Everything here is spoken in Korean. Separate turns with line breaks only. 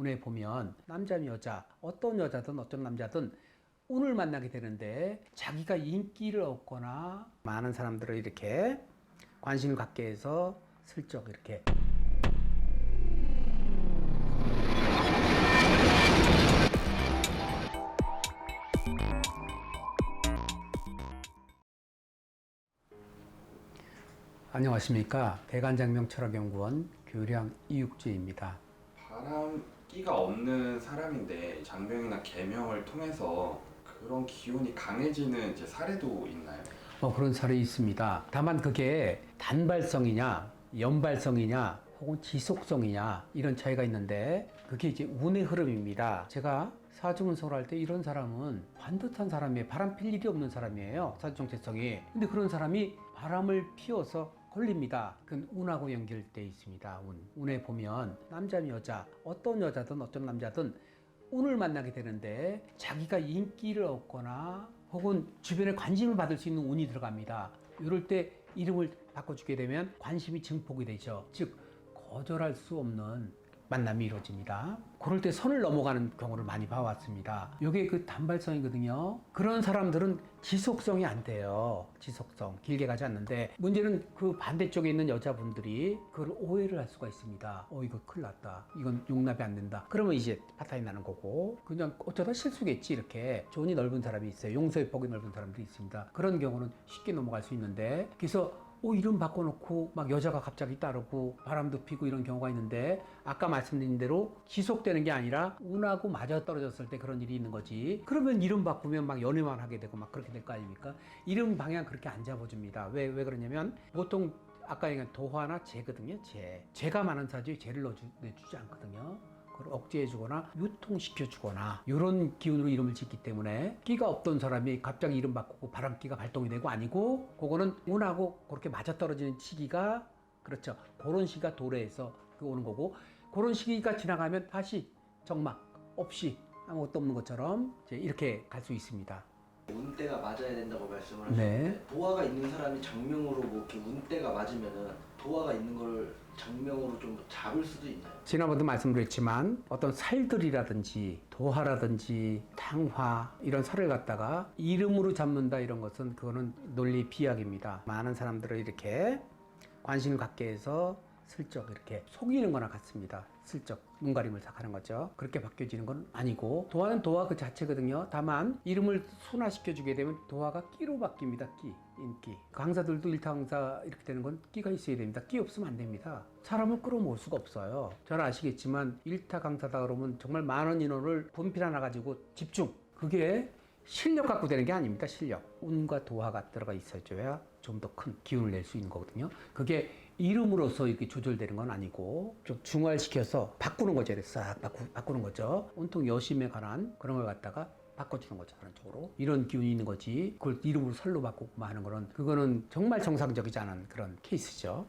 운에 보면 남자면 여자, 어떤 여자든 어떤 남자든 운을 만나게 되는데 자기가 인기를 얻거나 많은 사람들을 이렇게 관심을 갖게 해서 슬쩍 이렇게 안녕하십니까 대관장명 철학연구원 교량 이육주입니다.
바람 끼가 없는 사람인데 장명이나 계명을 통해서 그런 기운이 강해지는 이제 사례도 있나요?
뭐 그런 사례 있습니다. 다만 그게 단발성이냐, 연발성이냐, 혹은 지속성이냐 이런 차이가 있는데 그게 이제 운의 흐름입니다. 제가 사주분석을 할 때 이런 사람은 반듯한 사람이에요. 바람 필 일이 없는 사람이에요. 사주 정체성이. 근데 그런 사람이 바람을 피워서 걸립니다. 그건 운하고 연결돼 있습니다. 운. 운에 보면 남자면 여자, 어떤 여자든 어떤 남자든 운을 만나게 되는데 자기가 인기를 얻거나 혹은 주변에 관심을 받을 수 있는 운이 들어갑니다. 이럴 때 이름을 바꿔주게 되면 관심이 증폭이 되죠. 즉 거절할 수 없는 만남이 이루어집니다. 그럴 때 선을 넘어가는 경우를 많이 봐왔습니다. 이게 그 단발성이거든요. 그런 사람들은 지속성이 안 돼요. 지속성. 길게 가지 않는데 문제는 그 반대쪽에 있는 여자분들이 그걸 오해를 할 수가 있습니다. 어, 이거 큰일 났다. 이건 용납이 안 된다. 그러면 이제 파탄이 나는 거고 그냥 어쩌다 실수겠지 이렇게 조언이 넓은 사람이 있어요. 용서의 폭이 넓은 사람들이 있습니다. 그런 경우는 쉽게 넘어갈 수 있는데 그래서 오 이름 바꿔놓고 막 여자가 갑자기 따르고 바람도 피고 이런 경우가 있는데 아까 말씀드린 대로 지속되는 게 아니라 운하고 맞아 떨어졌을 때 그런 일이 있는 거지. 그러면 이름 바꾸면 막 연애만 하게 되고 막 그렇게 될 거 아닙니까? 이름 방향 그렇게 안 잡아줍니다. 왜 왜 그러냐면 보통 아까 얘기한 도화나 재거든요 재. 재가 많은 사주에 재를 넣어주, 내주지 않거든요 그걸 억제해주거나 유통시켜주거나 이런 기운으로 이름을 짓기 때문에 끼가 없던 사람이 갑자기 이름 바꾸고 바람기가 발동이 되고 아니고 그거는 운하고 그렇게 맞아떨어지는 시기가 그렇죠. 그런 시기가 도래해서 그 오는 거고 그런 시기가 지나가면 다시 정막 없이 아무것도 없는 것처럼 이렇게 갈 수 있습니다
운때가 맞아야 된다고 말씀을
네.
하셨는데 도화가 있는 사람이 장명으로 뭐 이렇게 운때가 맞으면은 도화가 있는 걸 장명으로 좀 잡을 수도 있나요?
지난번도 말씀드렸지만 어떤 살들이라든지 도화라든지 탕화 이런 살을 갖다가 이름으로 잡는다 이런 것은 그거는 논리 비약입니다. 많은 사람들을 이렇게 관심을 갖게 해서 슬쩍 이렇게 속이는 거나 같습니다. 슬쩍 눈가림을 싹 하는 거죠. 그렇게 바뀌어지는 건 아니고 도화는 도화 그 자체거든요. 다만 이름을 순화시켜 주게 되면 도화가 끼로 바뀝니다. 끼, 인기. 강사들도 일타 강사 이렇게 되는 건 끼가 있어야 됩니다. 끼 없으면 안 됩니다. 사람을 끌어모을 수가 없어요. 잘 아시겠지만 일타 강사다 그러면 정말 많은 인원을 분필 하나 가지고 집중. 그게 실력 갖고 되는 게 아닙니다. 실력. 운과 도화가 들어가 있어줘야 좀 더 큰 기운을 낼 수 있는 거거든요. 그게 이름으로서 이렇게 조절되는 건 아니고 좀 중화시켜서 바꾸는 거죠. 싹 바꾸, 바꾸는 거죠. 온통 여심에 관한 그런 걸 갖다가 바꿔주는 거죠. 그런 쪽으로. 이런 기운이 있는 거지. 그걸 이름으로 설로 바꾸고 하는 거는 그거는 정말 정상적이지 않은 그런 케이스죠.